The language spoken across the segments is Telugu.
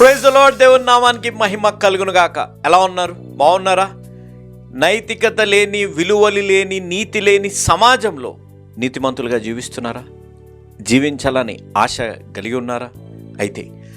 ప్రైజ్ లార్డ్ దేవుని నామానికి మహిమ కలుగును గాక. ఎలా ఉన్నారు? బాగున్నారా? నైతికత లేని విలువలు లేని నీతి లేని సమాజంలో నీతిమంతులుగా జీవిస్తున్నారా? జీవించాలని ఆశ కలిగి ఉన్నారా? అయితే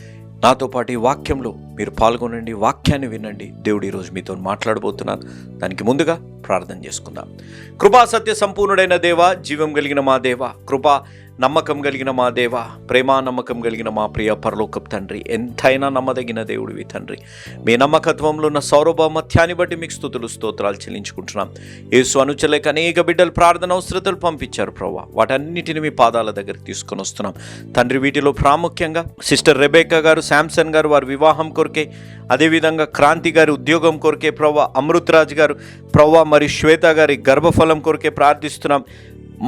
నాతో పాటు ఈ వాక్యంలో మీరు పాల్గొనండి వాక్యాన్ని వినండి. దేవుడు ఈరోజు మీతో మాట్లాడబోతున్నారు. దానికి ముందుగా ప్రార్థన చేసుకుందాం. కృపా సత్య సంపూర్ణుడైన దేవ జీవం కలిగిన మా దేవ కృపా నమ్మకం కలిగిన మా దేవ ప్రేమ నమ్మకం కలిగిన మా ప్రియ పరలోకపు తండ్రి ఎంతైనా నమ్మదగిన దేవుడివి తండ్రి. మీ నమ్మకత్వంలో ఉన్న సౌరభౌమత్యాన్ని బట్టి మీకు స్థుతులు స్తోత్రాలు చెల్లించుకుంటున్నాం. యేసు అనుచలేక అనేక బిడ్డలు ప్రార్థన అవసరతలు పంపించారు ప్రభా వాటన్నిటిని మీ పాదాల దగ్గర తీసుకొని వస్తున్నాం. తండ్రి వీటిలో ప్రాముఖ్యంగా సిస్టర్ రెబేకా గారు శాంసన్ గారు వారి వివాహం కొరకే అదేవిధంగా క్రాంతి గారి ఉద్యోగం కొరకే ప్రవ్వా అమృతరాజ్ గారు ప్రవ్వ మరియు శ్వేత గారి గర్భఫలం కొరకే ప్రార్థిస్తున్నాం.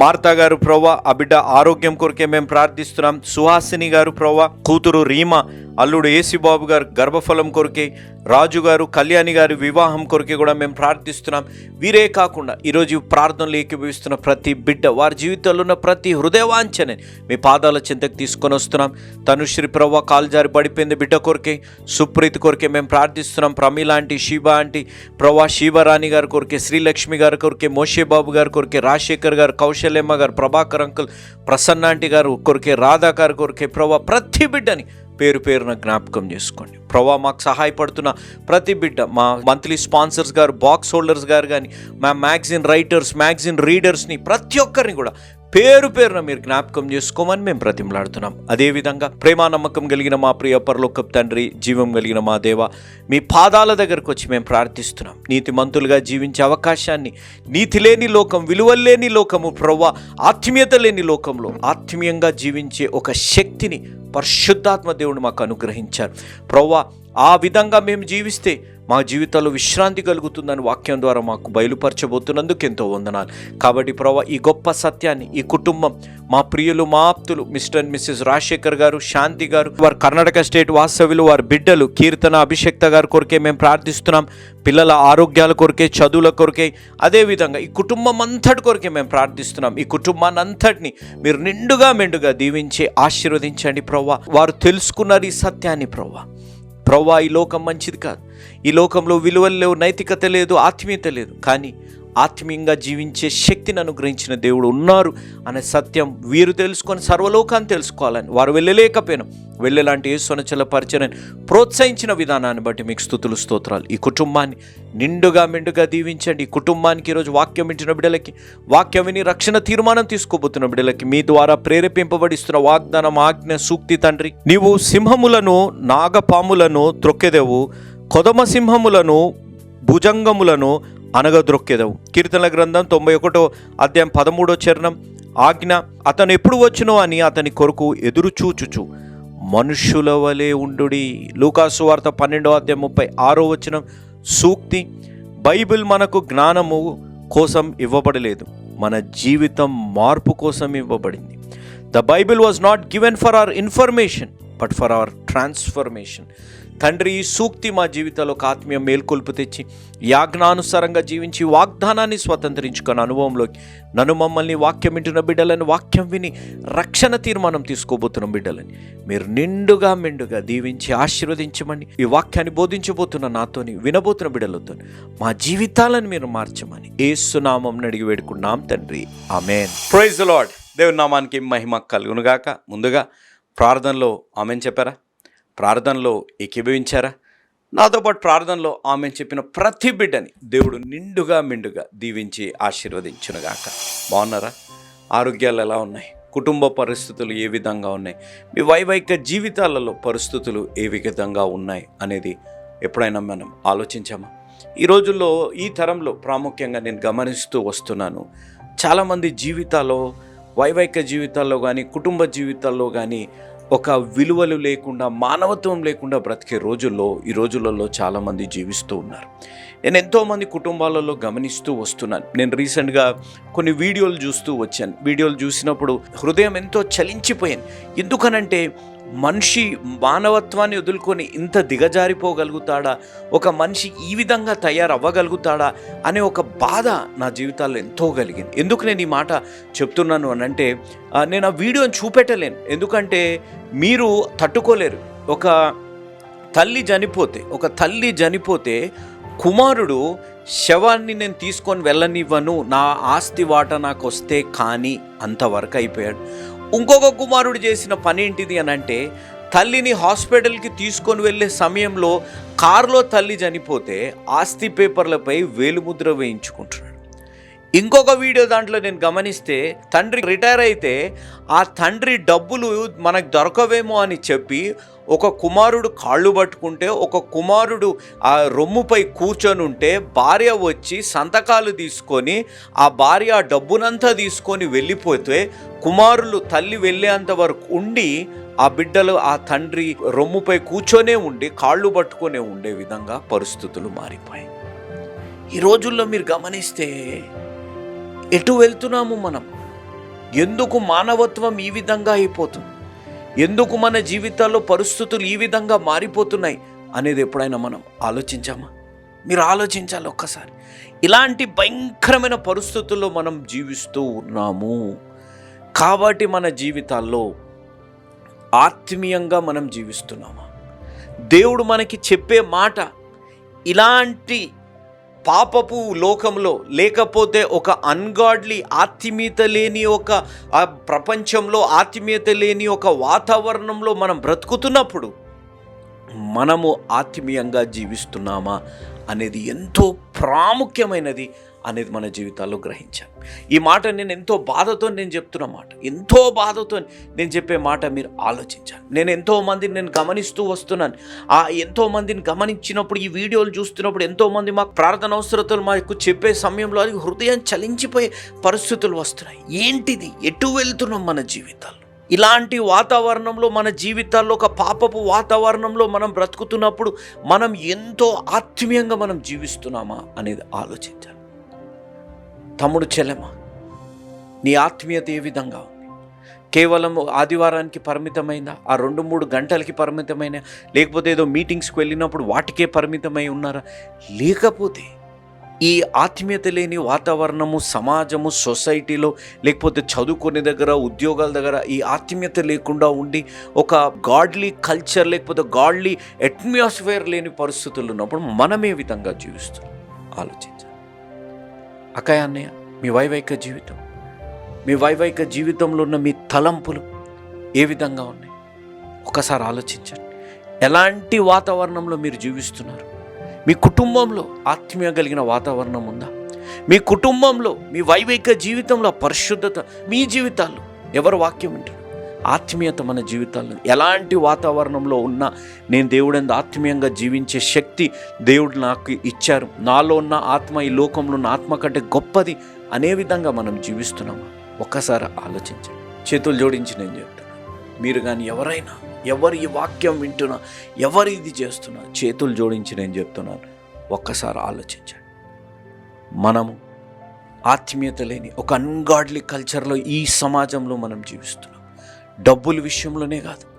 మార్తా గారు ప్రవ్వ ఆ బిడ్డ ఆరోగ్యం కొరకే మేము ప్రార్థిస్తున్నాం. సుహాసిని గారు ప్రవ్వ కూతురు రీమా అల్లుడు ఏసీబాబు గారు గర్భఫలం కొరకే రాజు గారు కళ్యాణి గారి వివాహం కొరకు కూడా మేము ప్రార్థిస్తున్నాం. వీరే కాకుండా ఈరోజు ప్రార్థనలు ఏకీభవిస్తున్న ప్రతి బిడ్డ వారి జీవితంలో ఉన్న ప్రతి హృదయవాంఛని మీ పాదాల చింతకు తీసుకొని వస్తున్నాం. తనుశ్రీ ప్రవ్వ కాలుజారి పడిపోయింది బిడ్డ కొరకే సుప్రీత్ కొరకే మేము ప్రార్థిస్తున్నాం. ప్రమీల ఆంటీ శివ ఆంటీ ప్రవా శివరాణి గారి కొరకే శ్రీలక్ష్మి గారి కొరకే మోషేబాబు గారి కొరకే రాజశేఖర్ గారు కౌశల్యమ్మ గారు ప్రభాకర్ అంకుల్ ప్రసన్న ఆంటీ గారు కొరకే రాధా గారి కొరకే ప్రవ్వా ప్రతి బిడ్డని పేరు పేరున జ్ఞాపకం చేసుకోండి. ప్రభా మాకు సహాయపడుతున్న ప్రతి బిడ్డ మా monthly sponsors garu box holders garu కానీ మా మ్యాగజిన్ రైటర్స్ మ్యాగజిన్ రీడర్స్ని ప్రతి ఒక్కరిని కూడా పేరు పేరున మీరు జ్ఞాపకం చేసుకోమని మేము ప్రతిమలాడుతున్నాం అదేవిధంగా ప్రేమ నమ్మకం కలిగిన మా ప్రియ పరలోకపు తండ్రి జీవం కలిగిన మా దేవ మీ పాదాల దగ్గరకు వచ్చి మేము ప్రార్థిస్తున్నాం. నీతి మంతులుగా జీవించే అవకాశాన్ని నీతి లేని లోకం విలువలు లేని లోకము ప్రవ్వ ఆత్మీయత లేని లోకంలో ఆత్మీయంగా జీవించే ఒక శక్తిని పరిశుద్ధాత్మ దేవుడు మాకు అనుగ్రహించారు. ప్రవ్వా ఆ విధంగా మేము జీవిస్తే మా జీవితాల్లో విశ్రాంతి కలుగుతుందని వాక్యం ద్వారా మాకు బయలుపరచబోతున్నందుకు ఎంతో వందనాలు. కాబట్టి ప్రభా ఈ గొప్ప సత్యాన్ని ఈ కుటుంబం మా ప్రియులు మా ఆప్తులు మిస్టర్ అండ్ మిస్సెస్ రాజశేఖర్ గారు శాంతి గారు వారు కర్ణాటక స్టేట్ వాస్తవ్యులు వారి బిడ్డలు కీర్తన అభిషక్త గారి కొరకే మేము ప్రార్థిస్తున్నాం. పిల్లల ఆరోగ్యాల కొరకే చదువుల కొరకే అదేవిధంగా ఈ కుటుంబం అంతటి కొరకే మేము ప్రార్థిస్తున్నాం. ఈ కుటుంబాన్ని అంతటిని మీరు నిండుగా మెండుగా దీవించి ఆశీర్వదించండి ప్రవ్వా వారు తెలుసుకున్నారు ఈ సత్యాన్ని ప్రవ్వా ప్రవ్వా ఈ లోకం మంచిది కాదు. ఈ లోకంలో విలువలు లేవు నైతికత లేదు ఆత్మీయత లేదు. కానీ ఆత్మీయంగా జీవించే శక్తిని అనుగ్రహించిన దేవుడు ఉన్నారు అనే సత్యం వీరు తెలుసుకొని సర్వలోకాన్ని తెలుసుకోవాలని వారు వెళ్ళలేకపోయినా వెళ్ళేలాంటి యేసునచల పరిచయని ప్రోత్సహించిన విధానాన్ని బట్టి మీకు స్థుతులు స్తోత్రాలు. ఈ కుటుంబాన్ని నిండుగా మెండుగా దీవించండి. ఈ కుటుంబానికి ఈరోజు వాక్యం ఇచ్చిన బిడ్డలకి వాక్యం విని రక్షణ తీర్మానం తీసుకోబోతున్న బిడ్డలకి మీ ద్వారా ప్రేరేపింపబడిస్తున్న వాగ్దానం ఆజ్ఞ సూక్తి తండ్రి. నీవు సింహములను నాగపాములను త్రొక్కెదెవు. కొదమ సింహములను భుజంగములను అనగద్రొక్కెదవు కీర్తనల గ్రంథం తొంభై ఒకటో అధ్యాయం పదమూడో చరణం. ఆజ్ఞ అతను ఎప్పుడు వచ్చునో అని అతని కొరకు ఎదురు చూచుచు. మనుష్యుల వలె ఉండుడి. లూకాసు వార్త పన్నెండో అధ్యాయం ముప్పై ఆరో వచ్చిన సూక్తి బైబిల్ మనకు జ్ఞానము కోసం ఇవ్వబడలేదు. మన జీవితం మార్పు కోసం ఇవ్వబడింది. The Bible was not given for our information but for our transformation తండ్రి ఈ సూక్తి మా జీవితంలో ఒక ఆత్మీయ మేల్కొల్పు తెచ్చి యాజ్ఞానుసారంగా జీవించి వాగ్దానాన్ని స్వతంత్రించుకున్న అనుభవంలోకి నన్ను మమ్మల్ని వాక్యం వింటున్న బిడ్డలని వాక్యం విని రక్షణ తీర్మానం తీసుకోబోతున్న బిడ్డలని మీరు నిండుగా మెండుగా దీవించి ఆశీర్వదించమని ఈ వాక్యాన్ని బోధించబోతున్న నాతోని వినబోతున్న బిడ్డలతో మా జీవితాలను మీరు మార్చమని ఏసునామం అడిగి వేడుకున్నాం తండ్రి. ఆమెన్. ప్రైజ్ లాడ్ దేవుని నామానికి మహిమ కలుగునుగాక. ముందుగా ప్రార్థనలో ఆమెన్ చెప్పారా? ప్రార్థనలో ఏకీభవించారా? నాతో పాటు ప్రార్థనలో ఆమె చెప్పిన ప్రతి బిడ్డని దేవుడు నిండుగా మిండుగా దీవించి ఆశీర్వదించునుగాక. బాగున్నారా? ఆరోగ్యాలు ఎలా ఉన్నాయి? కుటుంబ పరిస్థితులు ఏ విధంగా ఉన్నాయి? మీ వైవాహిక జీవితాలలో పరిస్థితులు ఏ విధంగా ఉన్నాయి అనేది ఎప్పుడైనా మనం ఆలోచించామా? ఈ రోజుల్లో ఈ తరంలో ప్రాముఖ్యంగా నేను గమనిస్తూ వస్తున్నాను. చాలామంది జీవితాల్లో వైవాహిక జీవితాల్లో కానీ కుటుంబ జీవితాల్లో కానీ ఒక విలువలు లేకుండా మానవత్వం లేకుండా బ్రతికే రోజుల్లో ఈ రోజులలో చాలామంది జీవిస్తూ ఉన్నారు. నేను ఎంతోమంది కుటుంబాలలో గమనిస్తూ వస్తున్నాను. నేను రీసెంట్గా కొన్ని వీడియోలు చూస్తూ వచ్చాను. వీడియోలు చూసినప్పుడు హృదయం ఎంతో చలించిపోయాను ఎందుకనంటే మనిషి మానవత్వాన్ని వదులుకొని ఇంత దిగజారిపోగలుగుతాడా? ఒక మనిషి ఈ విధంగా తయారవ్వగలుగుతాడా? అనే ఒక బాధ నా జీవితాల్లో ఎంతో కలిగింది. ఎందుకు నేను ఈ మాట చెప్తున్నాను అని అంటే నేను ఆ వీడియోని చూపెట్టలేను. ఎందుకంటే మీరు తట్టుకోలేరు. ఒక తల్లి చనిపోతే ఒక తల్లి చనిపోతే కుమారుడు శవాన్ని నేను తీసుకొని వెళ్ళనివ్వను నా ఆస్తి వాట నాకు వస్తే కానీ అంతవరకు అయిపోయాడు. ఇంకొక కుమారుడు చేసిన పని ఏంటిది అని అంటే తల్లిని హాస్పిటల్కి తీసుకొని వెళ్ళే సమయంలో కారులో తల్లి చనిపోతే ఆస్తి పేపర్లపై వేలుముద్ర వేయించుకుంటున్నాడు. ఇంకొక వీడియో దాంట్లో నేను గమనిస్తే తండ్రి రిటైర్ అయితే ఆ తండ్రి డబ్బులు మనకు దొరకవేమో అని చెప్పి ఒక కుమారుడు కాళ్ళు పట్టుకుంటే ఒక కుమారుడు ఆ రొమ్ముపై కూర్చొని ఉంటే భార్య వచ్చి సంతకాలు తీసుకొని ఆ భార్య ఆ డబ్బునంతా తీసుకొని వెళ్ళిపోతే కుమారులు తల్లి వెళ్ళేంత వరకు ఉండి ఆ బిడ్డలు ఆ తండ్రి రొమ్ముపై కూర్చొనే ఉండి కాళ్ళు పట్టుకొనే ఉండే విధంగా పరిస్థితులు మారిపోయాయి. ఈ రోజుల్లో మీరు గమనిస్తే ఎటు వెళ్తున్నాము మనం? ఎందుకు మానవత్వం ఈ విధంగా అయిపోతుంది? ఎందుకు మన జీవితాల్లో పరిస్థితులు ఈ విధంగా మారిపోతున్నాయి అనేది ఎప్పుడైనా మనం ఆలోచించామా? మీరు ఆలోచించాలి ఒక్కసారి. ఇలాంటి భయంకరమైన పరిస్థితుల్లో మనం జీవిస్తూ ఉన్నాము. కాబట్టి మన జీవితాల్లో ఆత్మీయంగా మనం జీవిస్తున్నామా? దేవుడు మనకి చెప్పే మాట ఇలాంటి పాపపు లోకంలో లేకపోతే ఒక అన్గాడ్లీ ఆత్మీయత లేని ఒక ప్రపంచంలో ఆత్మీయత లేని ఒక వాతావరణంలో మనం బ్రతుకుతున్నప్పుడు మనము ఆత్మీయంగా జీవిస్తున్నామా అనేది ఎంతో ప్రాముఖ్యమైనది అనేది మన జీవితాల్లో గ్రహించాం ఈ మాట నేను ఎంతో బాధతో నేను చెప్తున్న మాట ఎంతో బాధతో నేను చెప్పే మాట మీరు ఆలోచించాలి. నేను ఎంతో మందిని నేను గమనిస్తూ వస్తున్నాను. ఆ ఎంతో మందిని గమనించినప్పుడు ఈ వీడియోలు చూస్తున్నప్పుడు ఎంతో మంది మాకు ప్రార్థన అవసరతలు మాకు చెప్పే సమయంలో అది హృదయం చలించిపోయే పరిస్థితులు వస్తున్నాయి. ఏంటిది? ఎటు వెళ్తున్నాం మన జీవితాల్లో? ఇలాంటి వాతావరణంలో మన జీవితాల్లో ఒక పాపపు వాతావరణంలో మనం బ్రతుకుతున్నప్పుడు మనం ఎంతో ఆత్మీయంగా మనం జీవిస్తున్నామా అనేది ఆలోచించాలి. తమ్ముడు చెల్లెమ నీ ఆత్మీయత ఏ విధంగా ఉంది? కేవలం ఆదివారానికి పరిమితమైందా ఆ రెండు మూడు గంటలకి పరిమితమైన లేకపోతే ఏదో మీటింగ్స్కి వెళ్ళినప్పుడు వాటికే పరిమితమై ఉన్నారా? లేకపోతే ఈ ఆత్మీయత లేని వాతావరణము సమాజము సొసైటీలో లేకపోతే చదువుకునే దగ్గర ఉద్యోగాల దగ్గర ఈ ఆత్మీయత లేకుండా ఉండి ఒక గాడ్లీ కల్చర్ లేకపోతే గాడ్లీ అట్మాస్ఫియర్ లేని పరిస్థితులు ఉన్నప్పుడు మనం ఏ విధంగా జీవిస్తాం ఆలోచించాలి అక్కయ్య అన్నయ్య మీ వైవాహిక జీవితం. మీ వైవాహిక జీవితంలో ఉన్న మీ తలంపులు ఏ విధంగా ఉన్నాయి? ఒకసారి ఆలోచించండి. ఎలాంటి వాతావరణంలో మీరు జీవిస్తున్నారు? మీ కుటుంబంలో ఆత్మీయ కలిగిన వాతావరణం ఉందా? మీ కుటుంబంలో మీ వైవాహిక జీవితంలో పరిశుద్ధత మీ జీవితాల్లో ఎవరు వాక్యం వింటారు ఆత్మీయత మన జీవితాల్లో ఎలాంటి వాతావరణంలో ఉన్నా నేను దేవుడందు ఆత్మీయంగా జీవించే శక్తి దేవుడు నాకు ఇచ్చారు. నాలో ఉన్న ఆత్మ ఈ లోకంలో ఉన్న ఆత్మ కంటే గొప్పది అనే విధంగా మనం జీవిస్తున్నామా? ఒక్కసారి ఆలోచించండి. చేతులు జోడించి నేను చెప్తున్నాను మీరు కానీ ఎవరైనా ఎవరు ఈ వాక్యం వింటున్నా ఎవరు ఇది చేస్తున్నా చేతులు జోడించి నేను చెప్తున్నాను. ఒక్కసారి ఆలోచించండి. మనము ఆత్మీయత లేని ఒక అన్గాడ్లీ కల్చర్లో ఈ సమాజంలో మనం జీవిస్తున్నాం. డబ్బుల విషయంలోనే కాదు.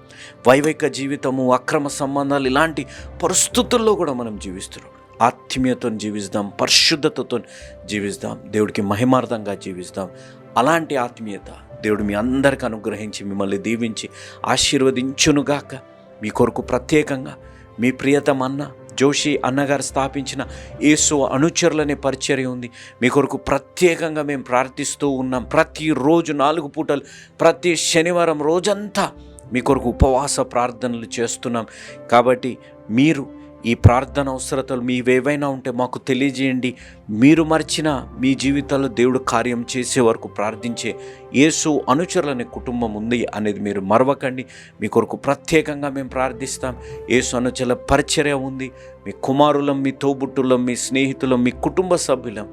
వైవేక జీవితము అక్రమ సంబంధాలు ఇలాంటి పరిస్థితుల్లో కూడా మనం జీవిస్తున్నాం. ఆత్మీయతతో జీవిస్తాం పరిశుద్ధతతో జీవిస్తాం దేవుడికి మహిమార్థంగా జీవిస్తాం. అలాంటి ఆత్మీయత దేవుడు మీ అందరికి అనుగ్రహించి మిమ్మల్ని దీవించి ఆశీర్వదించునుగాక. మీ కొరకు ప్రత్యేకంగా మీ ప్రియతమన్నా జోషి అన్నగారు స్థాపించిన యేసు అనుచరులనే పరిచర్య ఉంది. మీ కొరకు ప్రత్యేకంగా మేము ప్రార్థిస్తూ ఉన్నాం. ప్రతిరోజు నాలుగు పూటలు ప్రతి శనివారం రోజంతా మీ కొరకు ఉపవాస ప్రార్థనలు చేస్తున్నాం. కాబట్టి మీరు ఈ ప్రార్థన అవసరతలు మీవేవైనా ఉంటే మాకు తెలియజేయండి. మీరు మర్చిన మీ జీవితాల్లో దేవుడు కార్యం చేసే వరకు ప్రార్థించే యేసు అనుచరులనే కుటుంబం ఉంది అనేది మీరు మరవకండి. మీ కొరకు ప్రత్యేకంగా మేము ప్రార్థిస్తాం. యేసు అనుచరుల పరిచర్య ఉంది. మీ కుమారులం మీ తోబుట్టులం మీ స్నేహితులం మీ కుటుంబ సభ్యులం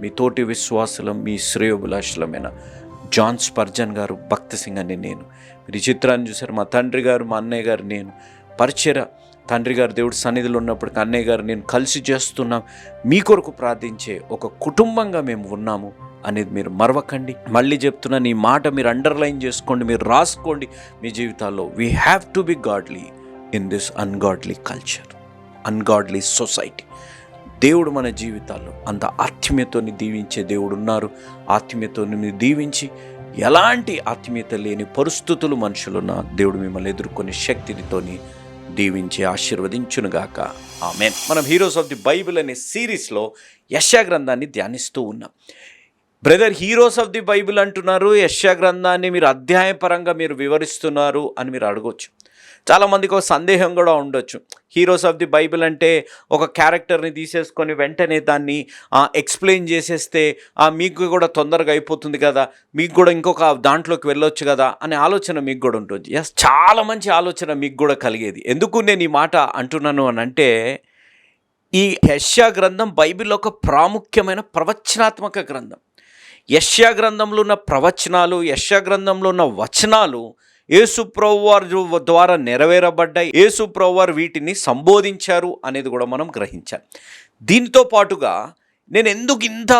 మీ తోటి విశ్వాసులం మీ శ్రేయోభిలాషులమైన జాన్ స్పర్జన్ గారు భక్త సింగ్ అని నేను. మీరు చిత్రాన్ని చూశారు. మా తండ్రి గారు మా అన్నయ్య గారు నేను. పరిచయ తండ్రి గారు దేవుడి సన్నిధిలో ఉన్నప్పుడు అన్నయ్య గారు నేను కలిసి చేస్తున్నాం. మీ కొరకు ప్రార్థించే ఒక కుటుంబంగా మేము ఉన్నాము అనేది మీరు మరవకండి. మళ్ళీ చెప్తున్నా నీ మాట మీరు అండర్లైన్ చేసుకోండి మీరు రాసుకోండి. మీ జీవితాల్లో we have to be godly in this ungodly culture ungodly society దేవుడు మన జీవితాల్లో అంత ఆత్మీయతని దీవించే దేవుడు ఉన్నారు. ఆత్మీయతని దీవించి ఎలాంటి ఆత్మీయత లేని పరిస్థితులు మనుషులున్న దేవుడు మిమ్మల్ని ఎదుర్కొనే శక్తినితోని దీవించి ఆశీర్వదించునుగాక. ఆమె మనం హీరోస్ ఆఫ్ ది బైబిల్ అనే సిరీస్లో యశా గ్రంథాన్ని ధ్యానిస్తూ ఉన్నాం. Brother heroes of the Bible అంటున్నారు. యశా గ్రంథాన్ని మీరు అధ్యాయపరంగా మీరు వివరిస్తున్నారు అని మీరు అడగొచ్చు. చాలామందికి ఒక సందేహం కూడా ఉండొచ్చు. హీరోస్ ఆఫ్ ది బైబిల్ అంటే ఒక క్యారెక్టర్ని తీసేసుకొని వెంటనే దాన్ని ఎక్స్ప్లెయిన్ చేసేస్తే మీకు కూడా తొందరగా అయిపోతుంది కదా మీకు కూడా ఇంకొక దాంట్లోకి వెళ్ళొచ్చు కదా అనే ఆలోచన మీకు కూడా ఉంటుంది. ఎస్ చాలా మంచి ఆలోచన మీకు కూడా కలిగేది. ఎందుకు నేను ఈ మాట అంటున్నాను అని అంటే ఈ యష్యా గ్రంథం బైబిల్లో ఒక ప్రాముఖ్యమైన ప్రవచనాత్మక గ్రంథం. యష్యా గ్రంథంలో ఉన్న ప్రవచనాలు యష్యా గ్రంథంలో ఉన్న వచనాలు యేసు వారి ద్వారా నెరవేరబడ్డాయి. యేసు వారు వీటిని సంబోధించారు అనేది కూడా మనం గ్రహించాలి. దీంతో పాటుగా నేను ఎందుకు ఇంత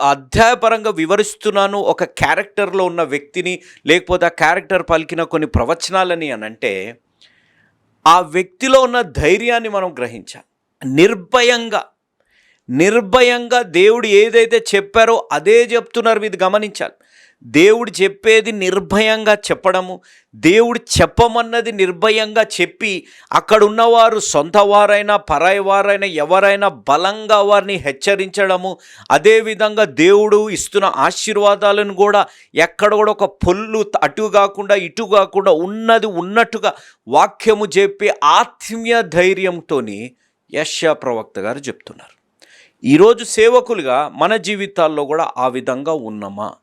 అధ్యాయపరంగా వివరిస్తున్నాను? ఒక క్యారెక్టర్లో ఉన్న వ్యక్తిని లేకపోతే ఆ క్యారెక్టర్ పలికిన కొన్ని ప్రవచనాలని అని అంటే ఆ వ్యక్తిలో ఉన్న ధైర్యాన్ని మనం గ్రహించాలి. నిర్భయంగా నిర్భయంగా దేవుడు ఏదైతే చెప్పారో అదే చెప్తున్నారు. ఇది గమనించాలి. దేవుడు చెప్పేది నిర్భయంగా చెప్పడము దేవుడు చెప్పమన్నది నిర్భయంగా చెప్పి అక్కడ ఉన్నవారు సొంత వారైనా పరాయి వారైనా ఎవరైనా బలంగా వారిని హెచ్చరించడము. అదేవిధంగా దేవుడు ఇస్తున్న ఆశీర్వాదాలను కూడా ఎక్కడ కూడా ఒక పొల్లు అటు కాకుండా ఇటు కాకుండా ఉన్నది ఉన్నట్టుగా వాక్యము చెప్పి ఆత్మీయ ధైర్యంతోని యశ్యా ప్రవక్త గారు చెప్తున్నారు. ఈరోజు సేవకులుగా మన జీవితాల్లో కూడా ఆ విధంగా ఉన్నమా?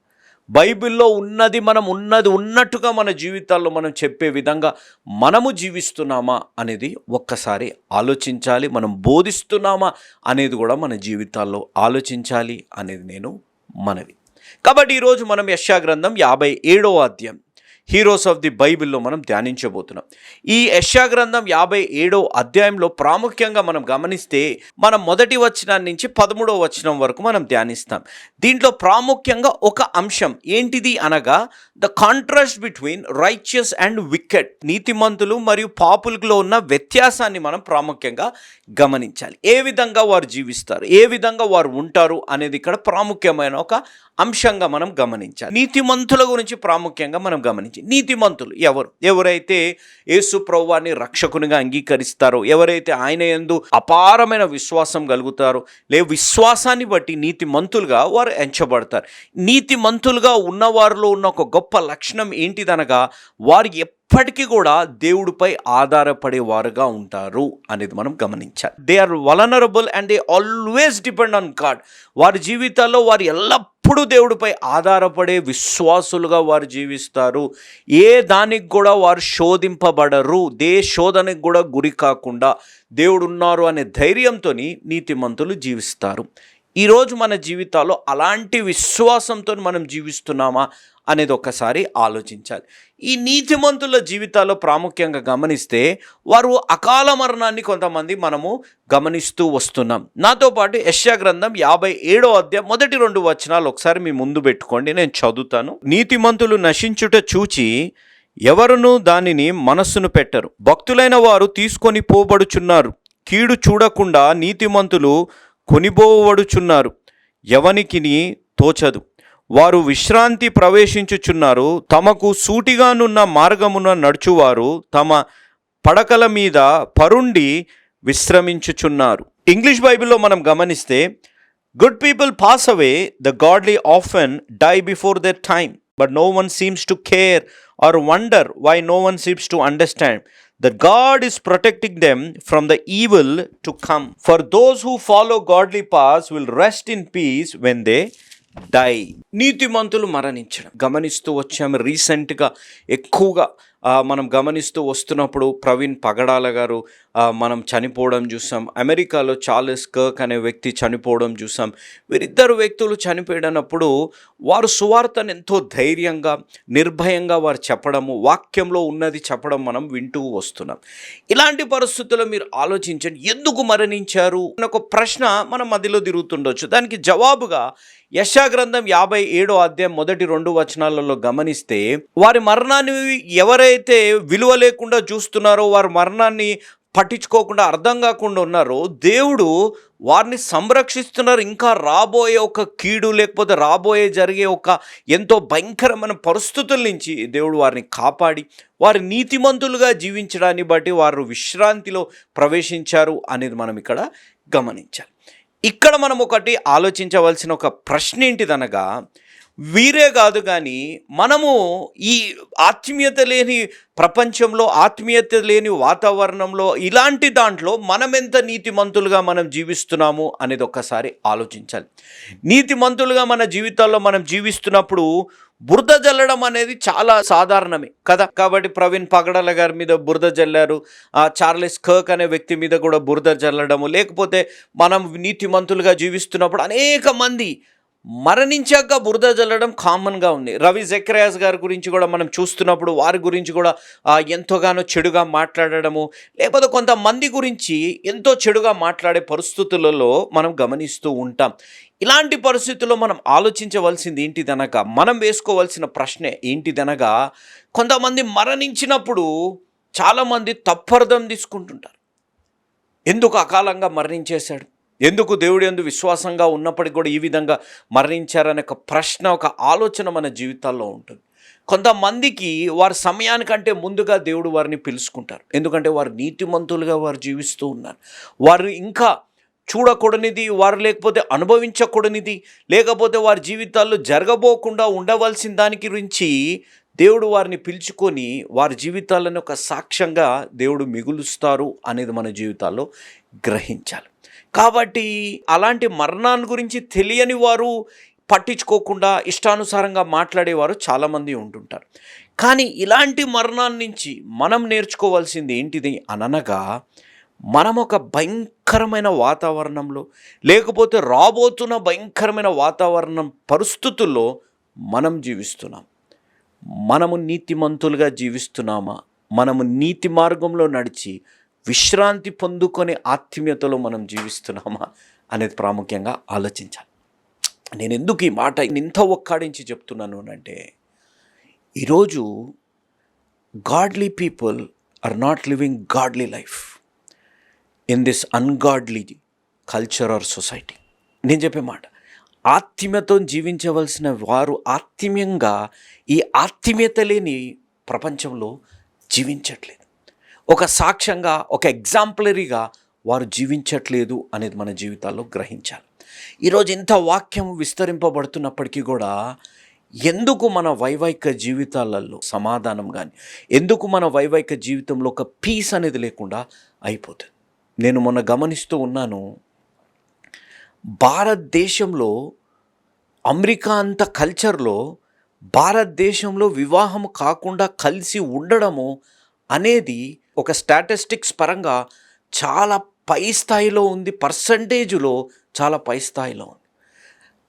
బైబిల్లో ఉన్నది మనం ఉన్నది ఉన్నట్టుగా మన జీవితాల్లో మనం చెప్పే విధంగా మనము జీవిస్తున్నామా అనేది ఒక్కసారి ఆలోచించాలి మనం బోధిస్తున్నామా అనేది కూడా మన జీవితాల్లో ఆలోచించాలి అనేది నేను మనవి. కాబట్టి ఈరోజు మనం యశా గ్రంథం యాభై ఏడవ అధ్యాయం హీరోస్ ఆఫ్ ది బైబిల్లో మనం ధ్యానించబోతున్నాం. ఈ యశా గ్రంథం యాభై ఏడో అధ్యాయంలో ప్రాముఖ్యంగా మనం గమనిస్తే మనం మొదటి వచనం నుంచి పదమూడవ వచనం వరకు మనం ధ్యానిస్తాం. దీంట్లో ప్రాముఖ్యంగా ఒక అంశం ఏంటిది అనగా the contrast between righteous and wicked నీతిమంతులు మరియు పాపులలో ఉన్న వ్యత్యాసాన్ని మనం ప్రాముఖ్యంగా గమనించాలి. ఏ విధంగా వారు జీవిస్తారు ఏ విధంగా వారు ఉంటారు అనేది ఇక్కడ ప్రాముఖ్యమైన ఒక అంశంగా మనం గమనించాలి. నీతిమంతుల గురించి ప్రాముఖ్యంగా మనం గమనించాలి. నీతిమంతులు ఎవరు? ఎవరైతే యేసు ప్రభువాన్ని రక్షకునిగా అంగీకరిస్తారో ఎవరైతే ఆయన ఎందు అపారమైన విశ్వాసం కలుగుతారో లే విశ్వాసాన్ని బట్టి నీతిమంతులుగా వారు ఎంచబడతారు. నీతిమంతులుగా ఉన్నవారిలో ఉన్న ఒక గొప్ప లక్షణం ఏంటిదనగా వారు ఎప్పటికీ కూడా దేవుడిపై ఆధారపడేవారుగా ఉంటారు అనేది మనం గమనించాలి. They are vulnerable and they always depend on God వారి జీవితాల్లో వారు ఎల్లప్పుడూ దేవుడిపై ఆధారపడే విశ్వాసులుగా వారు జీవిస్తారు. ఏ దానికి కూడా వారు శోధింపబడరు. దే శోధనకి కూడా గురి కాకుండా దేవుడు ఉన్నారు అనే ధైర్యంతో నీతిమంతులు జీవిస్తారు. ఈరోజు మన జీవితాల్లో అలాంటి విశ్వాసంతో మనం జీవిస్తున్నామా అనేది ఒకసారి ఆలోచించాలి. ఈ నీతిమంతుల జీవితాల్లో ప్రాముఖ్యంగా గమనిస్తే వారు అకాల మరణాన్ని కొంతమంది మనము గమనిస్తూ వస్తున్నాం. నాతో పాటు యశ్యా గ్రంథం యాభై ఏడో అధ్యాయం మొదటి రెండు వచనాలు ఒకసారి మీ ముందు పెట్టుకోండి నేను చదువుతాను. నీతిమంతులు నశించుట చూచి ఎవరును దానిని మనస్సును పెట్టరు. భక్తులైన వారు తీసుకొని పోబడుచున్నారు. కీడు చూడకుండా నీతిమంతులు కొనిపోవడుచున్నారు ఎవనికిని తోచదు. వారు విశ్రాంతి ప్రవేశించుచున్నారు. తమకు సూటిగానున్న మార్గమున నడుచువారు తమ పడకల మీద పరుండి విశ్రమించుచున్నారు. ఇంగ్లీష్ బైబిల్లో మనం గమనిస్తే good people pass away the godly often die before their time but no one seems to care or wonder why no one seems to understand that God is protecting them from the evil to come. For those who follow godly paths will rest in peace when they die నీతిమంతులు మరణించడం గమనిస్తూ వచ్చాము రీసెంట్గా ఎక్కువగా ఆ, మనం గమనిస్తూ వస్తున్నప్పుడు ప్రవీణ్ పగడాల గారు మనం చనిపోవడం చూసాం. అమెరికాలో చార్లెస్ కర్క్ అనే వ్యక్తి చనిపోవడం చూసాం. వీరిద్దరు వ్యక్తులు చనిపోయినప్పుడు వారు సువార్తను ఎంతో ధైర్యంగా నిర్భయంగా వారు చెప్పడము వాక్యంలో ఉన్నది చెప్పడం మనం వింటూ వస్తున్నాం. ఇలాంటి పరిస్థితుల్లో మీరు ఆలోచించండి. ఎందుకు మరణించారు? అన్న ఒక ప్రశ్న మన మధ్యలో తిరుగుతుండొచ్చు. దానికి జవాబుగా యశాగ్రంథం యాభై ఏడో అధ్యాయం మొదటి రెండు వచనాలలో గమనిస్తే వారి మరణాన్ని ఎవరై ఎవరైతే విలువ లేకుండా చూస్తున్నారో వారి మరణాన్ని పట్టించుకోకుండా అర్థం కాకుండా ఉన్నారో దేవుడు వారిని సంరక్షిస్తున్నారు. ఇంకా రాబోయే ఒక కీడు లేకపోతే రాబోయే జరిగే ఒక ఎంతో భయంకరమైన పరిస్థితుల నుంచి దేవుడు వారిని కాపాడి వారి నీతిమంతులుగా జీవించడాన్ని బట్టి వారు విశ్రాంతిలో ప్రవేశించారు అనేది మనం ఇక్కడ గమనించాలి. ఇక్కడ మనం ఒకటి ఆలోచించవలసిన ఒక ప్రశ్న ఏంటిదనగా వీరే కాదు కానీ మనము ఈ ఆత్మీయత లేని ప్రపంచంలో ఆత్మీయత లేని వాతావరణంలో ఇలాంటి దాంట్లో మనం ఎంత నీతిమంతులుగా మనం జీవిస్తున్నాము అనేది ఒక్కసారి ఆలోచించాలి. నీతిమంతులుగా మన జీవితాల్లో మనం జీవిస్తున్నప్పుడు బురద జల్లడం అనేది చాలా సాధారణమే కదా. కాబట్టి ప్రవీణ్ పగడల గారి మీద బురద జల్లారు. ఆ చార్లెస్ కర్క్ అనే వ్యక్తి మీద కూడా బురద జల్లడము. లేకపోతే మనం నీతిమంతులుగా జీవిస్తున్నప్పుడు అనేక మంది మరణించాక బురద జల్లడం కామన్గా ఉంది. రవి జక్రయాస్ గారి గురించి కూడా మనం చూస్తున్నప్పుడు వారి గురించి కూడా ఎంతగానో ఎంతోగానో చెడుగా మాట్లాడడము లేకపోతే కొంతమంది గురించి ఎంతో చెడుగా మాట్లాడే పరిస్థితులలో మనం గమనిస్తూ ఉంటాం. ఇలాంటి పరిస్థితుల్లో మనం ఆలోచించవలసింది ఏంటిదనగా మనం వేసుకోవాల్సిన ప్రశ్నే ఏంటిదనగా కొంతమంది మరణించినప్పుడు చాలామంది తప్పర్థం తీసుకుంటుంటారు. ఎందుకు అకాలంగా మరణించేశాడు? ఎందుకు దేవుడు ఎందు విశ్వాసంగా ఉన్నప్పటికీ కూడా ఈ విధంగా మరణించారనే ఒక ప్రశ్న ఒక ఆలోచన మన జీవితాల్లో ఉంటుంది. కొంతమందికి వారి సమయానికంటే ముందుగా దేవుడు వారిని పిలుచుకుంటారు. ఎందుకంటే వారు నీతిమంతులుగా వారు జీవిస్తూ ఉన్నారు. వారు ఇంకా చూడకూడనిది వారు లేకపోతే అనుభవించకూడనిది లేకపోతే వారి జీవితాల్లో జరగబోకుండా ఉండవలసిన దాని గురించి దేవుడు వారిని పిలుచుకొని వారి జీవితాలను ఒక సాక్ష్యంగా దేవుడు మిగులుస్తారు అనేది మన జీవితాల్లో గ్రహించాలి. కాబట్టి అలాంటి మరణాన్ని గురించి తెలియని వారు పట్టించుకోకుండా ఇష్టానుసారంగా మాట్లాడేవారు చాలామంది ఉంటుంటారు. కానీ ఇలాంటి మరణాన్ని నుంచి మనం నేర్చుకోవాల్సింది ఏంటిది అననగా మనం ఒక భయంకరమైన వాతావరణంలో లేకపోతే రాబోతున్న భయంకరమైన వాతావరణం పరిస్థితుల్లో మనం జీవిస్తున్నాం. మనము నీతిమంతులుగా జీవిస్తున్నామా? మనము నీతి మార్గంలో నడిచి విశ్రాంతి పొందుకొని ఆత్మీయతలో మనం జీవిస్తున్నామా అనేది ప్రాముఖ్యంగా ఆలోచించాలి. నేను ఎందుకు ఈ మాట ఇంత ఒక్కాడించి చెప్తున్నాను అంటే ఈరోజు godly people are not living godly life in this ungodly culture or society నేను చెప్పే మాట ఆత్మీయతో జీవించవలసిన వారు ఆత్మీయంగా ఈ ఆత్మీయత లేని ప్రపంచంలో జీవించట్లేదు. ఒక సాక్ష్యంగా ఒక ఎగ్జాంపులరీగా వారు జీవించట్లేదు అనేది మన జీవితాల్లో గ్రహించాలి. ఈరోజు ఇంత వాక్యం విస్తరింపబడుతున్నప్పటికీ కూడా ఎందుకు మన వైవాహిక జీవితాలలో సమాధానం కానీ ఎందుకు మన వైవాహిక జీవితంలో ఒక పీస్ అనేది లేకుండా అయిపోతుంది? నేను మొన్న గమనిస్తూ ఉన్నాను భారతదేశంలో అమెరికా అంత కల్చర్లో భారతదేశంలో వివాహం కాకుండా కలిసి ఉండడము అనేది ఒక స్టాటిస్టిక్స్ పరంగా చాలా పై స్థాయిలో ఉంది పర్సంటేజ్లో చాలా పై స్థాయిలో ఉంది.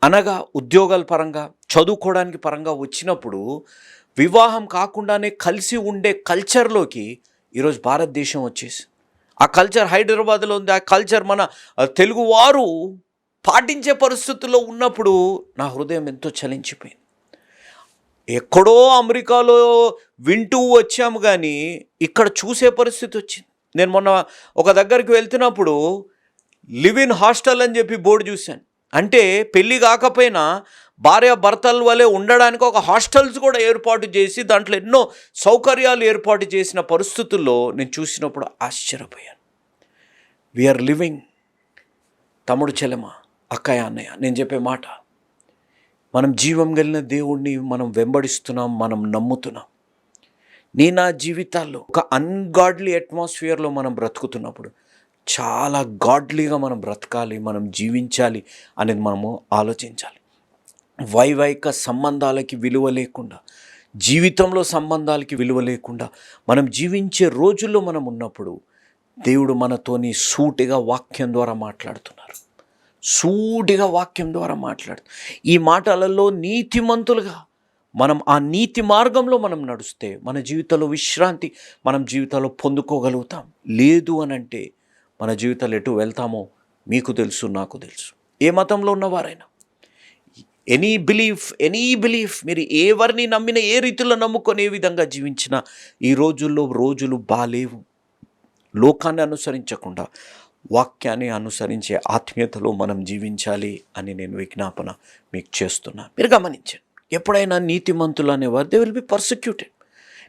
అనగా ఉద్యోగాల పరంగా చదువుకోవడానికి పరంగా వచ్చినప్పుడు వివాహం కాకుండానే కలిసి ఉండే కల్చర్లోకి ఈరోజు భారతదేశం వచ్చేసి ఆ కల్చర్ హైదరాబాద్లో ఉంది ఆ కల్చర్ మన తెలుగువారు పాటించే పరిస్థితుల్లో ఉన్నప్పుడు నా హృదయం ఎంతో చలించిపోయింది. ఎక్కడో అమెరికాలో వింటూ వచ్చాము కానీ ఇక్కడ చూసే పరిస్థితి వచ్చింది. నేను మొన్న ఒక దగ్గరికి వెళ్తున్నప్పుడు లివ్ ఇన్ హాస్టల్ అని చెప్పి బోర్డు చూశాను. అంటే పెళ్ళి కాకపోయినా భార్య భర్తల వలె ఉండడానికి ఒక హాస్టల్స్ కూడా ఏర్పాటు చేసి దాంట్లో ఎన్నో సౌకర్యాలు ఏర్పాటు చేసిన పరిస్థితుల్లో నేను చూసినప్పుడు ఆశ్చర్యపోయాను. వీఆర్ లివింగ్ తమ్ముడు చెలమ అక్కయ్య అన్నయ్య నేను చెప్పే మాట. మనం జీవం కలిగిన దేవుణ్ణి మనం వెంబడిస్తున్నాం మనం నమ్ముతున్నాం. నీ నా జీవితాల్లో ఒక అన్గాడ్లీ అట్మాస్ఫియర్లో మనం బ్రతుకుతున్నప్పుడు చాలా గాడ్లీగా మనం బ్రతకాలి మనం జీవించాలి అనేది మనము ఆలోచించాలి. వైవాహిక సంబంధాలకి విలువ లేకుండా జీవితంలో సంబంధాలకి విలువ లేకుండా మనం జీవించే రోజుల్లో మనం ఉన్నప్పుడు దేవుడు మనతోని సూటిగా వాక్యం ద్వారా మాట్లాడుతున్నారు. సూటిగా వాక్యం ద్వారా మాట్లాడు ఈ మాటలలో నీతిమంతులుగా మనం ఆ నీతి మార్గంలో మనం నడుస్తే మన జీవితంలో విశ్రాంతి మనం జీవితంలో పొందుకోగలుగుతాం. లేదు అని అంటే మన జీవితాలు ఎటు వెళ్తామో మీకు తెలుసు నాకు తెలుసు. ఏ మతంలో ఉన్నవారైనా? ఎనీ బిలీఫ్ ఎనీ బిలీఫ్ మీరు ఎవరిని నమ్మిన ఏ రీతిలో నమ్ముకొని ఏ విధంగా జీవించినా ఈ రోజుల్లో రోజులు బాలేవు. లోకాన్ని అనుసరించకుండా వాక్యాన్ని అనుసరించే ఆత్మీయతలో మనం జీవించాలి అని నేను విజ్ఞాపన మీకు చేస్తున్నాను మీరు గమనించండి. ఎప్పుడైనా నీతిమంతులు అనేవారు దే విల్ బి పర్సిక్యూటెడ్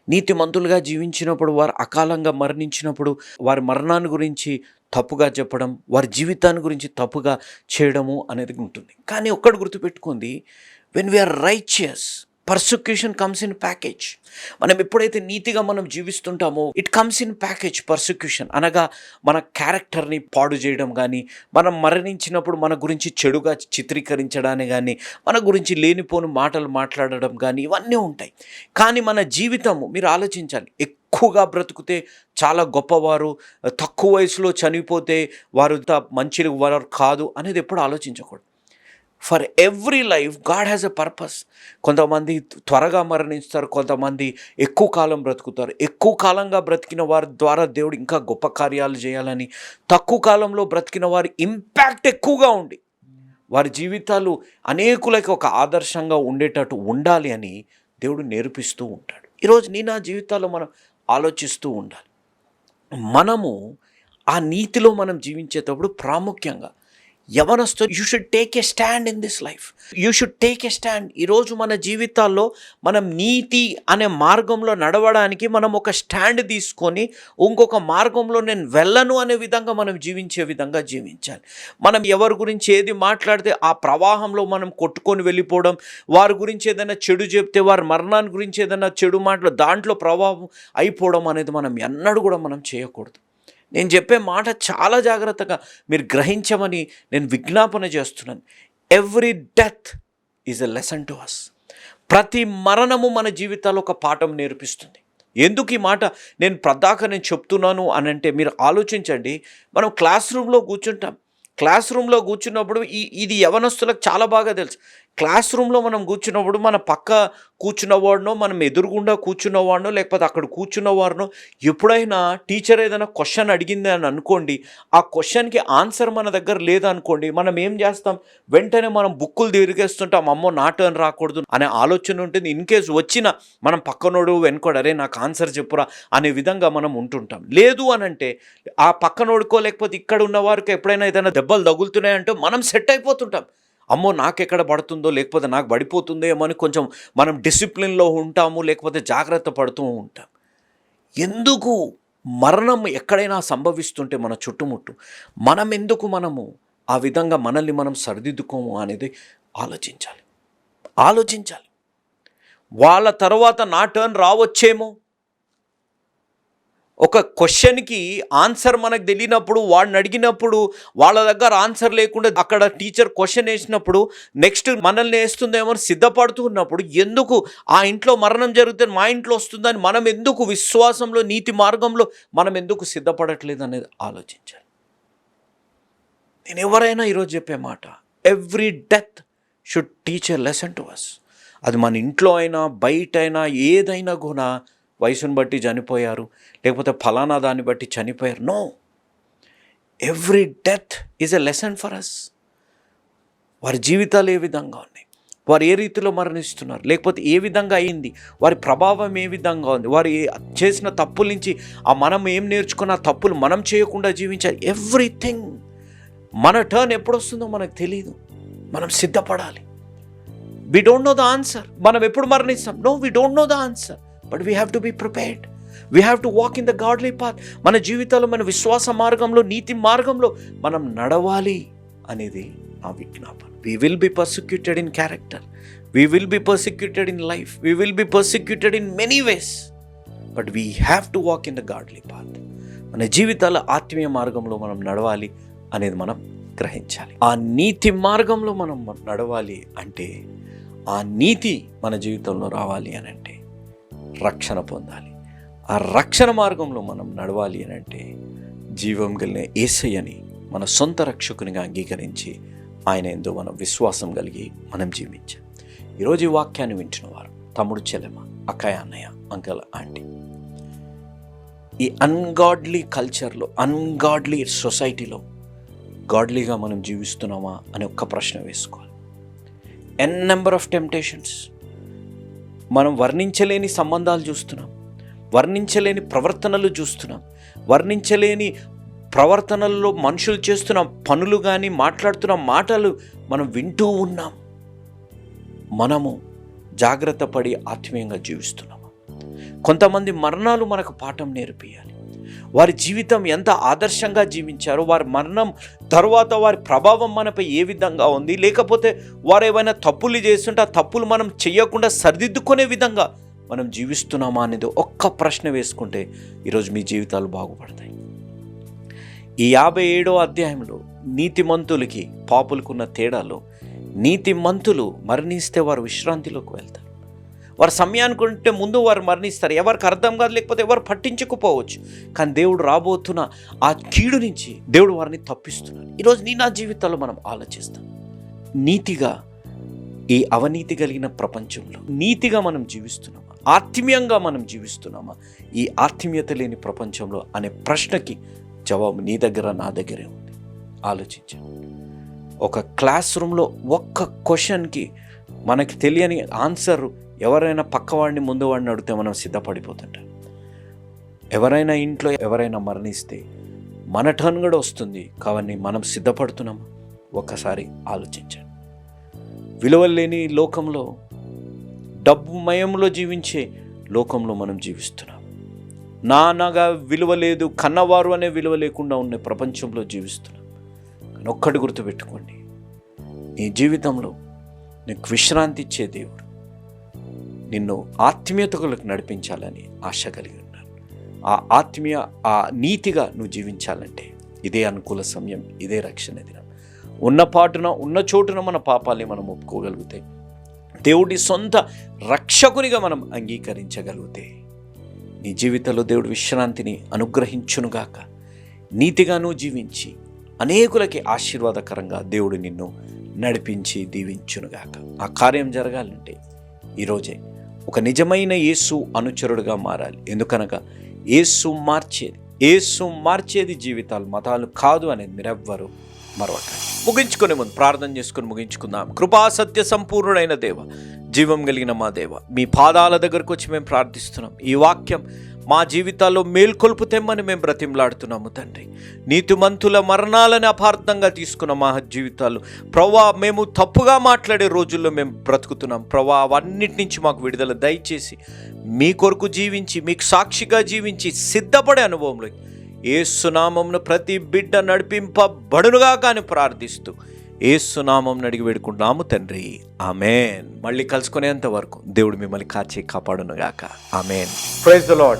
నీతిమంతులుగా జీవించినప్పుడు వారు అకాలంగా మరణించినప్పుడు వారి మరణాన్ని గురించి తప్పుగా చెప్పడం వారి జీవితాన్ని గురించి తప్పుగా చేయడము అనేది ఉంటుంది. కానీ ఒక్కటి గుర్తుపెట్టుకుంది when we are righteous persecution comes in package మనం ఎప్పుడైతే నీతిగా మనం జీవిస్తుంటామో it comes in package persecution అనగా మన క్యారెక్టర్ని పాడు చేయడం కానీ మనం మరణించినప్పుడు మన గురించి చెడుగా చిత్రీకరించడాన్ని కానీ మన గురించి లేనిపోని మాటలు మాట్లాడడం కానీ ఇవన్నీ ఉంటాయి. కానీ మన జీవితము మీరు ఆలోచించాలి ఎక్కువగా బ్రతుకుతే చాలా గొప్పవారు తక్కువ వయసులో చనిపోతే వారు మంచి వారు కాదు అనేది ఎప్పుడు ఆలోచించకూడదు. For every life God has a purpose కొంతమంది త్వరగా మరణిస్తారు కొంతమంది ఎక్కువ కాలం బ్రతుకుతారు. ఎక్కువ కాలంగా బ్రతికిన వారి ద్వారా దేవుడు ఇంకా గొప్ప కార్యాలు చేయాలని తక్కువ కాలంలో బ్రతికిన వారి ఇంపాక్ట్ ఎక్కువగా ఉండి వారి జీవితాలు అనేకులకి ఒక ఆదర్శంగా ఉండేటట్టు ఉండాలి అని దేవుడు నేర్పిస్తూ ఉంటాడు. ఈరోజు నీ నా జీవితాల్లో మనం ఆలోచిస్తూ ఉండాలి. మనము ఆ నీతిలో మనం జీవించేటప్పుడు ప్రాముఖ్యంగా యవనస్తు you should take a stand in this life you should take a stand ఈరోజు మన జీవితాల్లో మనం నీతి అనే మార్గంలో నడవడానికి మనం ఒక స్టాండ్ తీసుకొని ఇంకొక మార్గంలో నేను వెళ్ళను అనే విధంగా మనం జీవించే విధంగా జీవించాలి. మనం ఎవరి గురించి ఏది మాట్లాడితే ఆ ప్రవాహంలో మనం కొట్టుకొని వెళ్ళిపోవడం వారి గురించి ఏదైనా చెడు చెప్తే వారి మరణాన్ని గురించి ఏదైనా చెడు మాటలు దాంట్లో ప్రభావం అయిపోవడం అనేది మనం ఎన్నడూ కూడా మనం చేయకూడదు. నేను చెప్పే మాట చాలా జాగ్రత్తగా మీరు గ్రహించమని నేను విజ్ఞాపన చేస్తున్నాను. Every death is a lesson to us ప్రతి మరణము మన జీవితాల్లో ఒక పాఠం నేర్పిస్తుంది. ఎందుకు ఈ మాట నేను ప్రదాక నేను చెప్తున్నాను అని అంటే మీరు ఆలోచించండి. మనం క్లాస్ రూమ్లో కూర్చుంటాం. క్లాస్ రూమ్లో కూర్చున్నప్పుడు ఈ ఇది యవనస్తులకు చాలా బాగా తెలుసు. క్లాస్ రూమ్లో మనం కూర్చున్నప్పుడు మన పక్క కూర్చున్నవాడినో మనం ఎదురుగుండా కూర్చున్నవాడినో లేకపోతే అక్కడ కూర్చున్నవారినో ఎప్పుడైనా టీచర్ ఏదైనా క్వశ్చన్ అడిగింది అని అనుకోండి ఆ క్వశ్చన్కి ఆన్సర్ మన దగ్గర లేదనుకోండి మనం ఏం చేస్తాం? వెంటనే మనం బుక్కులు తిరిగేస్తుంటాం అమ్మో నా టర్న్ రాకూడదు అనే ఆలోచన ఉంటుంది. ఇన్ కేస్ వచ్చిన మనం పక్కనోడు వెనుకోడు అరే నాకు ఆన్సర్ చెప్పురా అనే విధంగా మనం ఉంటుంటాం. లేదు అని అంటే ఆ పక్కనోడుకో లేకపోతే ఇక్కడ ఉన్న వారికి ఎప్పుడైనా ఏదైనా దెబ్బలు తగులుతున్నాయంటే మనం సెట్ అయిపోతుంటాం. అమ్మో నాకు ఎక్కడ పడుతుందో లేకపోతే నాకు పడిపోతుందో అని కొంచెం మనం డిసిప్లిన్లో ఉంటాము లేకపోతే జాగ్రత్త పడుతూ ఉంటాం. ఎందుకు? మరణం ఎక్కడైనా సంభవిస్తుంటే మన చుట్టుముట్టు మనం ఎందుకు మనము ఆ విధంగా మనల్ని మనం సరిదిద్దుకోము అనేది ఆలోచించాలి. ఆలోచించాలి. వాళ్ళ తర్వాత నా టర్న్ రావచ్చేమో? ఒక క్వశ్చన్కి ఆన్సర్ మనకు తెలియనప్పుడు వాడిని అడిగినప్పుడు వాళ్ళ దగ్గర ఆన్సర్ లేకుండా అక్కడ టీచర్ క్వశ్చన్ వేసినప్పుడు నెక్స్ట్ మనల్ని వేస్తుందేమో అని సిద్ధపడుతూ ఉన్నప్పుడు ఎందుకు ఆ ఇంట్లో మరణం జరిగితే మా ఇంట్లో వస్తుందని మనం ఎందుకు విశ్వాసంలో నీతి మార్గంలో మనం ఎందుకు సిద్ధపడట్లేదు అనేది ఆలోచించాలి. నేను ఎవరైనా ఈరోజు చెప్పే మాట every death should teacher lesson to us అది మన ఇంట్లో అయినా బయట అయినా ఏదైనా కూడా వయసును బట్టి చనిపోయారు లేకపోతే ఫలానా దాన్ని బట్టి చనిపోయారు. No every death is a lesson for us వారి జీవితాలు ఏ విధంగా ఉన్నాయి? వారు ఏ రీతిలో మరణిస్తున్నారు? లేకపోతే ఏ విధంగా అయింది? వారి ప్రభావం ఏ విధంగా ఉంది? వారు చేసిన తప్పుల నుంచి ఆ మనం ఏం నేర్చుకున్న ఆ తప్పులు మనం చేయకుండా జీవించాలి. ఎవ్రీథింగ్ మన టర్న్ ఎప్పుడు వస్తుందో మనకు తెలియదు మనం సిద్ధపడాలి. We don't know the answer మనం ఎప్పుడు మరణిస్తాం? No we don't know the answer but we have to be prepared we have to walk in the godly path మన జీవితంలో మన విశ్వాస మార్గంలో నీతి మార్గంలో మనం నడవాలి అనేది నా విజ్ఞాపన. We will be persecuted in character we will be persecuted in life we will be persecuted in many ways but we have to walk in the godly path మన జీవితాల ఆత్మీయ మార్గంలో మనం నడవాలి అనేది మనం గ్రహించాలి. ఆ నీతి మార్గంలో మనం నడవాలి అంటే ఆ నీతి మన జీవితంలో రావాలి అని అంటే రక్షణ పొందాలి. ఆ రక్షణ మార్గంలో మనం నడవాలి అని అంటే జీవం కలిగిన ఏసయ్యని మన సొంత రక్షకునిగా అంగీకరించి ఆయన ఎందు మనం విశ్వాసం కలిగి మనం జీవించాం. ఈరోజు ఈ వాక్యాన్ని వింటున్న వారు తమ్ముడు చెల్లెమ అక్కయ్య అన్నయ్య అంకల్ ఆంటీ. ఈ అన్గాడ్లీ కల్చర్లో అన్గాడ్లీ సొసైటీలో గాడ్లీగా మనం జీవిస్తున్నామా అని ఒక్క ప్రశ్న వేసుకోవాలి. ఎన్ నెంబర్ ఆఫ్ టెంప్టేషన్స్ మనం వర్ణించలేని సంబంధాలు చూస్తున్నాం. వర్ణించలేని ప్రవర్తనలు చూస్తున్నాం. వర్ణించలేని ప్రవర్తనల్లో మనుషులు చేస్తున్న పనులు కానీ మాట్లాడుతున్న మాటలు మనం వింటూ ఉన్నాం. మనము జాగ్రత్త పడి ఆత్మీయంగా జీవిస్తున్నాము కొంతమంది మరణాలు మనకు పాఠం నేర్పియాలి. వారి జీవితం ఎంత ఆదర్శంగా జీవించారో వారి మరణం తర్వాత వారి ప్రభావం మనపై ఏ విధంగా ఉంది లేకపోతే వారు ఏమైనా తప్పులు చేస్తుంటే ఆ తప్పులు మనం చేయకుండా సరిదిద్దుకునే విధంగా మనం జీవిస్తున్నామా అనేది ఒక్క ప్రశ్న వేసుకుంటే ఈరోజు మీ జీవితాలు బాగుపడతాయి. ఈ యాభై ఏడో అధ్యాయంలో నీతిమంతులకి పాపులకున్న తేడాలో నీతిమంతులు మరణిస్తే వారు విశ్రాంతిలోకి వెళ్తారు. వారు సమయానికి ఉంటే ముందు వారు మరణిస్తారు. ఎవరికి అర్థం కాదు లేకపోతే ఎవరు పట్టించుకోపోవచ్చు. కానీ దేవుడు రాబోతున్న ఆ కీడు నుంచి దేవుడు వారిని తప్పిస్తున్నాడు. ఈరోజు నీ నా జీవితాల్లో మనం ఆలోచిస్తాం. నీతిగా ఈ అవినీతి కలిగిన ప్రపంచంలో నీతిగా మనం జీవిస్తున్నాము? ఆత్మీయంగా మనం జీవిస్తున్నామా? ఈ ఆత్మీయత లేని ప్రపంచంలో అనే ప్రశ్నకి జవాబు నీ దగ్గర నా దగ్గరే ఉంది. ఆలోచించాను ఒక క్లాస్ రూమ్లో ఒక్క క్వశ్చన్కి మనకి తెలియని ఆన్సర్ ఎవరైనా పక్కవాడిని ముందు వాడిని అడిగితే మనం సిద్ధపడిపోతుంటాం. ఎవరైనా ఇంట్లో ఎవరైనా మరణిస్తే మన టర్న్ కూడా వస్తుంది. కావని మనం సిద్ధపడుతున్నాం ఒక్కసారి ఆలోచించండి. విలువలు లేని లోకంలో డబ్బు మయంలో జీవించే లోకంలో మనం జీవిస్తున్నాం. నాన్నగా విలువ లేదు కన్నవారు అనే విలువ లేకుండా ఉన్న ప్రపంచంలో జీవిస్తున్నాం. కానీ ఒక్కటి గుర్తుపెట్టుకోండి. నీ జీవితంలో నీకు విశ్రాంతి ఇచ్చే దేవుడు నిన్ను ఆత్మీయతలకు నడిపించాలని ఆశ కలిగి ఉన్నాను. ఆ ఆత్మీయ ఆ నీతిగా నువ్వు జీవించాలంటే ఇదే అనుకూల సమయం ఇదే రక్షణ దినం. ఉన్న పాటున ఉన్న చోటున మన పాపాలని మనం ఒప్పుకోగలిగితే దేవుడి సొంత రక్షకునిగా మనం అంగీకరించగలిగితే నీ జీవితంలో దేవుడు విశ్రాంతిని అనుగ్రహించునుగాక నీతిగాను జీవించి అనేకులకి ఆశీర్వాదకరంగా దేవుడు నిన్ను నడిపించి దీవించునుగాక ఆ కార్యం జరగాలంటే ఈరోజే ఒక నిజమైన యేసు అనుచరుడుగా మారాలి. ఎందుకనగా యేసు మార్చేది యేసు మార్చేది జీవితాలు మతాలు కాదు అనేది మీరెవ్వరు మరొక ముగించుకునే ముందు ప్రార్థన చేసుకుని ముగించుకుందాం. కృపా సత్య సంపూర్ణుడైన దేవ జీవం కలిగిన మా దేవ మీ పాదాల దగ్గరకు వచ్చి మేము ప్రార్థిస్తున్నాం. ఈ వాక్యం మా జీవితాల్లో మేల్కొల్పు తెమ్మని మేము బ్రతిమలాడుతున్నాము తండ్రి. నీతిమంతుల మరణాలని అపార్థంగా తీసుకున్న మా జీవితాలు ప్రవ్వా మేము తప్పుగా మాట్లాడే రోజుల్లో మేము బ్రతుకుతున్నాం. ప్రవ్వా అవన్నిటి నుంచి మాకు విడుదల దయచేసి మీ కొరకు జీవించి మీకు సాక్షిగా జీవించి సిద్ధపడే అనుభవంలో ఏసునామంను ప్రతి బిడ్డ నడిపింపబడునుగా కానీ ప్రార్థిస్తూ ఏసునామం అడిగి వేడుకుంటున్నాము తండ్రి. ఆమెన్. మళ్ళీ కలుసుకునేంత వరకు దేవుడు మిమ్మల్ని కాచి కాపాడునుగాక. ఆమెన్. ప్రైజ్ ద లాడ్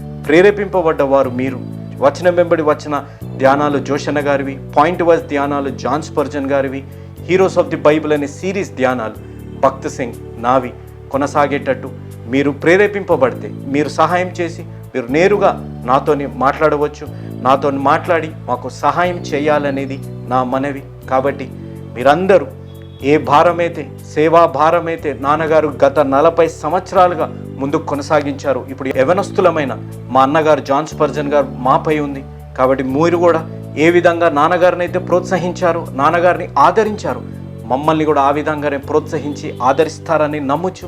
ప్రేరేపింపబడ్డ వారు మీరు. వచనం వెంబడి వచ్చిన ధ్యానాలు జోషన్న గారివి పాయింట్ వైజ్ ధ్యానాలు జాన్ స్పర్జన్ గారివి హీరోస్ ఆఫ్ ది బైబిల్ అనే సిరీస్ ధ్యానాలు భక్త్ సింగ్ నావి కొనసాగేటట్టు మీరు ప్రేరేపింపబడితే మీరు సహాయం చేసి మీరు నేరుగా నాతోని మాట్లాడవచ్చు. నాతో మాట్లాడి మాకు సహాయం చేయాలనేది నా మనవి. కాబట్టి మీరందరూ ఏ భారమైతే సేవా భారమైతే నాన్నగారు గత నలభై సంవత్సరాలుగా ముందుకు కొనసాగించారు. ఇప్పుడు యవనస్తులమైన మా అన్నగారు జాన్ స్పర్జన్ గారు మాపై ఉంది. కాబట్టి మీరు కూడా ఏ విధంగా నాన్నగారిని అయితే ప్రోత్సహించారు నాన్నగారిని ఆదరించారు మమ్మల్ని కూడా ఆ విధంగానే ప్రోత్సహించి ఆదరిస్తారని నమ్ముచు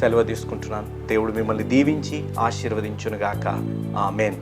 సెలవు తీసుకుంటున్నాను. దేవుడు మిమ్మల్ని దీవించి ఆశీర్వదించునుగాక. ఆమెన్.